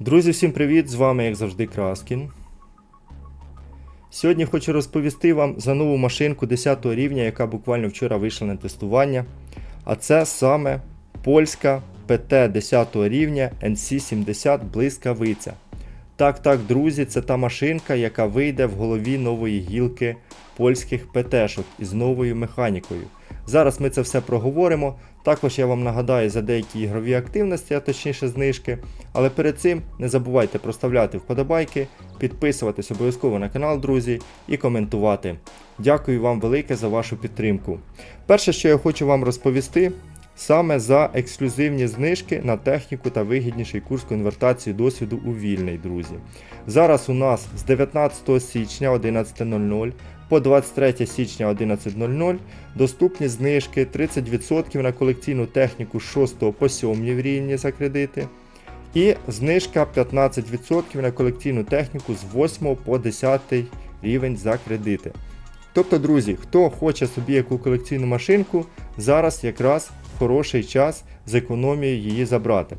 Друзі, всім привіт! З вами, як завжди, Краскін. Сьогодні хочу розповісти вам за нову машинку 10 рівня, яка буквально вчора вийшла на тестування. А це саме польська ПТ 10 рівня NC70 Блискавиця. Так, так, друзі, це та машинка, яка вийде в голові нової гілки польських ПТшок із новою механікою. Зараз ми це все проговоримо. Також я вам нагадаю за деякі ігрові активності, а точніше знижки. Але перед цим не забувайте проставляти вподобайки, підписуватись обов'язково на канал, друзі, і коментувати. Дякую вам велике за вашу підтримку. Перше, що я хочу вам розповісти, саме за ексклюзивні знижки на техніку та вигідніший курс конвертації досвіду у вільний, друзі. Зараз у нас з 19 січня 11.00 по 23 січня 11.00 доступні знижки 30% на колекційну техніку з 6 по 7 рівні за кредити. І знижка 15% на колекційну техніку з 8 по 10 рівень за кредити. Тобто, друзі, хто хоче собі яку колекційну машинку, зараз якраз хороший час з економією її забрати.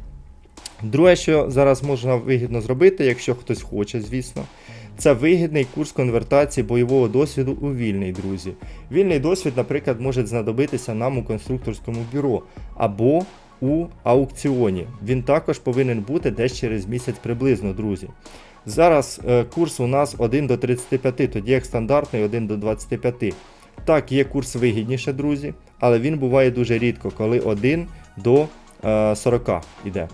Друге, що зараз можна вигідно зробити, якщо хтось хоче, звісно, це вигідний курс конвертації бойового досвіду у вільний, друзі. Вільний досвід, наприклад, може знадобитися нам у конструкторському бюро або у аукціоні. Він також повинен бути десь через місяць приблизно, друзі. Зараз е, курс у нас 1 до 35, тоді як стандартний 1 до 25. Так, є курс вигідніше, друзі, але він буває дуже рідко, коли 1 до е, 40 іде.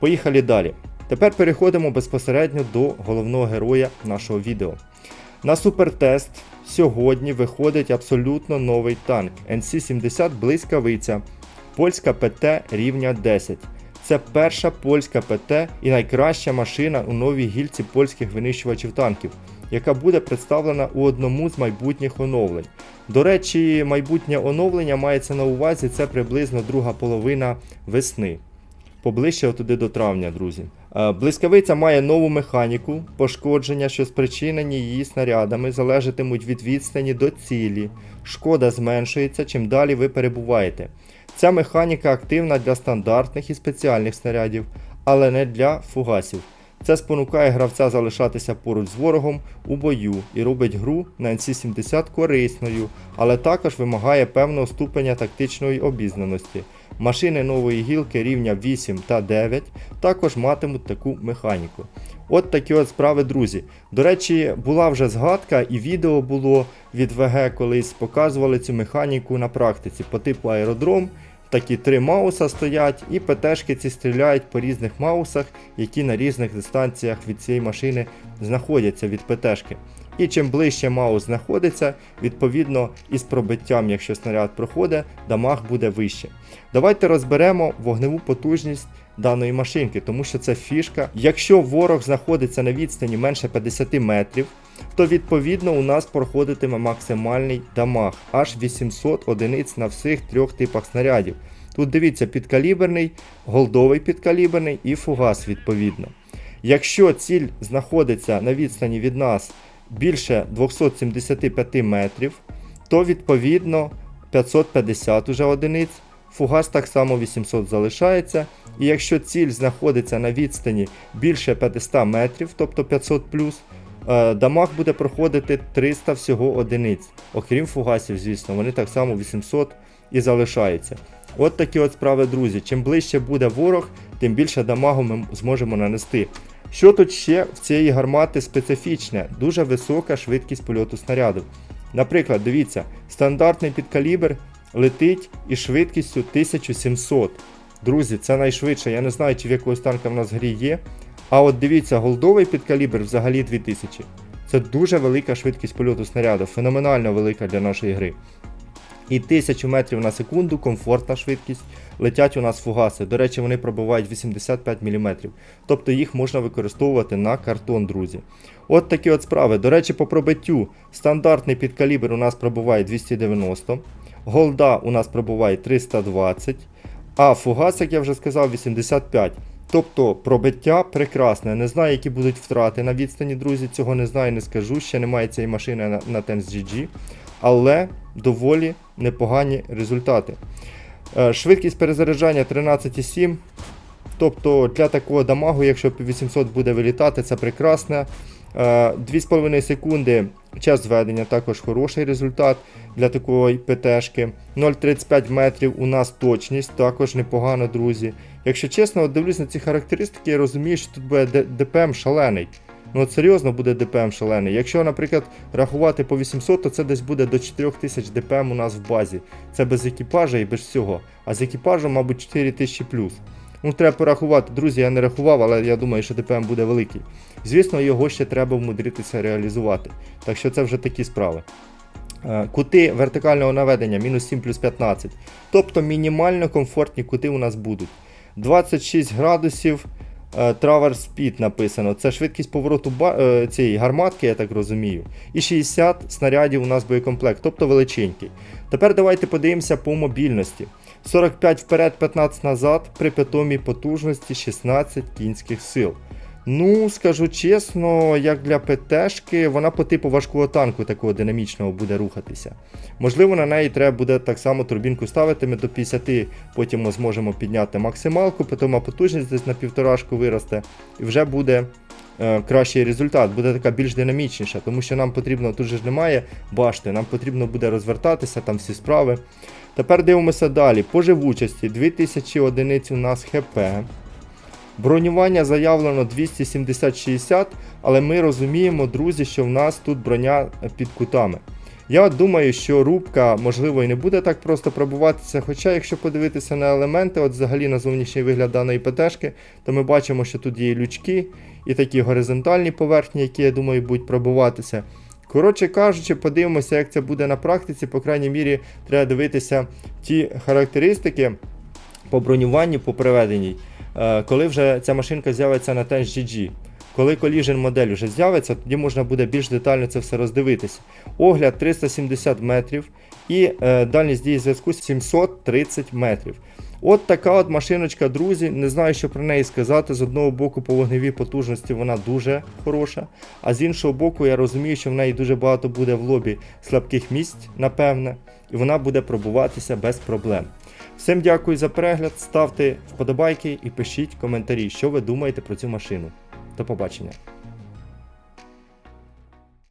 Поїхали далі. Тепер переходимо безпосередньо до головного героя нашого відео. На супертест сьогодні виходить абсолютно новий танк NC70 Блискавиця, польська ПТ рівня 10. Це перша польська ПТ і найкраща машина у новій гільці польських винищувачів танків, яка буде представлена у одному з майбутніх оновлень. До речі, майбутнє оновлення мається на увазі це приблизно друга половина весни поближче туди до травня, друзі. Е, Блискавиця має нову механіку, пошкодження, що спричинені її снарядами, залежатимуть від відстані до цілі. Шкода зменшується, чим далі ви перебуваєте. Ця механіка активна для стандартних і спеціальних снарядів, але не для фугасів. Це спонукає гравця залишатися поруч з ворогом у бою і робить гру на NC70 корисною, але також вимагає певного ступеня тактичної обізнаності. Машини нової гілки рівня 8 та 9 також матимуть таку механіку. От такі от справи, друзі. До речі, була вже згадка і відео було від ВГ колись показували цю механіку на практиці по типу аеродром. Такі три мауса стоять, і ПТшки ці стріляють по різних маусах, які на різних дистанціях від цієї машини знаходяться від ПТшки. І чим ближче маус знаходиться, відповідно із пробиттям, якщо снаряд проходить, дамаг буде вище. Давайте розберемо вогневу потужність даної машинки, тому що це фішка. Якщо ворог знаходиться на відстані менше 50 метрів, то відповідно у нас проходитиме максимальний дамаг аж 800 одиниць на всіх трьох типах снарядів. Тут дивіться, підкаліберний, голдовий підкаліберний і фугас відповідно. Якщо ціль знаходиться на відстані від нас більше 275 метрів, то відповідно 550 уже одиниць. Фугас так само 800 залишається. І якщо ціль знаходиться на відстані більше 500 метрів, тобто 500 е, дамаг буде проходити 300 всього одиниць. Окрім фугасів, звісно, вони так само 800 і залишаються. От такі от справи, друзі. Чим ближче буде ворог, тим більше дамагу ми зможемо нанести. Що тут ще в цієї гармати специфічне? Дуже висока швидкість польоту снаряду. Наприклад, дивіться, стандартний підкалібр летить із швидкістю 1700. Друзі, це найшвидше. Я не знаю, чи в якогось танка в нас грі є. А от дивіться, голдовий підкалібр взагалі 2000. Це дуже велика швидкість польоту снаряду, феноменально велика для нашої гри. І 1000 метрів на секунду, комфортна швидкість. Летять у нас фугаси. До речі, вони пробивають 85 мм. Тобто їх можна використовувати на картон, друзі. От такі от справи. До речі, по пробиттю стандартний підкалібр у нас пробиває 290, голда у нас пробиває 320, а фугас, як я вже сказав, 85. Тобто пробиття прекрасне. Не знаю, які будуть втрати на відстані, друзі. Цього не знаю, не скажу. Ще немає цієї машини на, на Tense GG. Але доволі непогані результати. Е, Швидкість перезаряджання 13,7. Тобто для такого дамагу, якщо 800 буде вилітати, це прекрасно. Е, 2,5 секунди час зведення також хороший результат для такої ПТшки. 0,35 метрів у нас точність, також непогано, друзі. Якщо чесно, дивлюсь на ці характеристики, я розумію, що тут буде ДПМ шалений. Ну от серйозно буде ДПМ шалений. Якщо, наприклад, рахувати по 800, то це десь буде до 4000 ДПМ у нас в базі. Це без екіпажа і без всього. А з екіпажем, мабуть, 4000 плюс. Ну, треба порахувати. Друзі, я не рахував, але я думаю, що ДПМ буде великий. Звісно, його ще треба вмудритися реалізувати. Так що це вже такі справи. Е, Кути вертикального наведення мінус 7 плюс 15. Тобто мінімально комфортні кути у нас будуть. 26 градусів Traverse Speed написано. Це швидкість повороту е, цієї гарматки, я так розумію. І 60 снарядів у нас боєкомплект, тобто величенький. Тепер давайте подивимося по мобільності. 45 вперед, 15 назад при питомій потужності 16 кінських сил. Ну, скажу чесно, як для ПТшки, вона по типу важкого танку такого динамічного буде рухатися. Можливо, на неї треба буде так само турбінку ставити. Ми до 50, потім ми зможемо підняти максималку, потім потужність десь на півторашку виросте, і вже буде е, кращий результат, буде така більш динамічніша, тому що нам потрібно, тут же ж немає башти, нам потрібно буде розвертатися, там всі справи. Тепер дивимося далі. По живучості 2000 одиниць у нас ХП. Бронювання заявлено 270-60, але ми розуміємо, друзі, що в нас тут броня під кутами. Я думаю, що рубка, можливо, і не буде так просто пробуватися. Хоча, якщо подивитися на елементи, от взагалі на зовнішній вигляд даної ПТшки, то ми бачимо, що тут є лючки, і такі горизонтальні поверхні, які, я думаю, будуть пробуватися. Коротше кажучи, подивимося, як це буде на практиці. По крайній мірі, треба дивитися ті характеристики по бронюванню, по приведеній. Е, Коли вже ця машинка з'явиться на Tench GG. Коли Collision модель вже з'явиться, тоді можна буде більш детально це все роздивитися. Огляд 370 метрів і е, дальність дії зв'язку 730 метрів. От така от машиночка, друзі. Не знаю, що про неї сказати. З одного боку, по вогневій потужності вона дуже хороша, а з іншого боку, я розумію, що в неї дуже багато буде в лобі слабких місць, напевне, і вона буде пробуватися без проблем. Всім дякую за перегляд, ставте вподобайки і пишіть коментарі, що ви думаєте про цю машину. До побачення.